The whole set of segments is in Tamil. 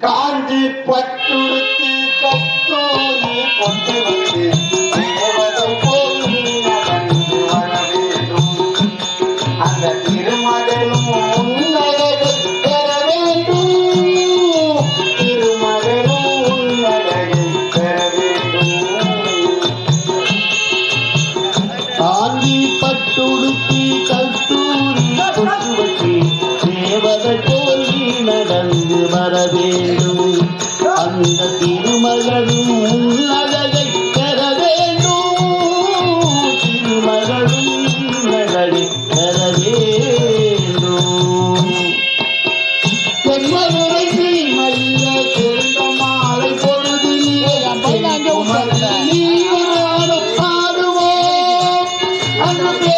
காஞ்சி பட்டுடுத்தி கத்தோரி கொண்டு வந்து தேவதை போல் நடந்து வர வேண்டும். அந்த திருமகளும் உன்னழகை பெற வேண்டும். திருமகளும் பெற வேண்டும். காந்தி பட்டுடுத்தி நடந்து வர வேண்டும். அந்த திருமகளும் உன்னழகை பெற வேண்டும். திருமகளும் உன்னழகை பெற வேண்டும். தென்மதுரை ஸ்ரீமல்ல சேர்ந்த மாலை பொழுதிலே நீராடும் பாடுவோம் அங்கு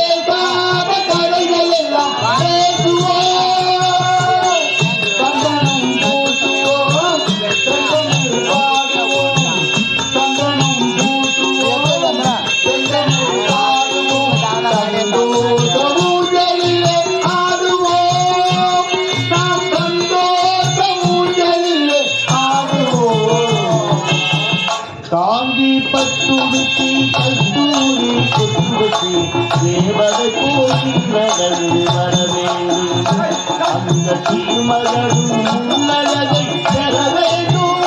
பத்துடுத்தி கஸ்தூரி கொத்துவத்தி தேவத கோடி நடந்து வரவேண்டும் அந்த திருமகளும் முன்னழகை பெறவேண்டும்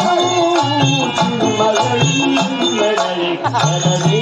திருமகளின் நடை பெறவே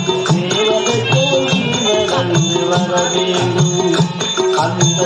அந்த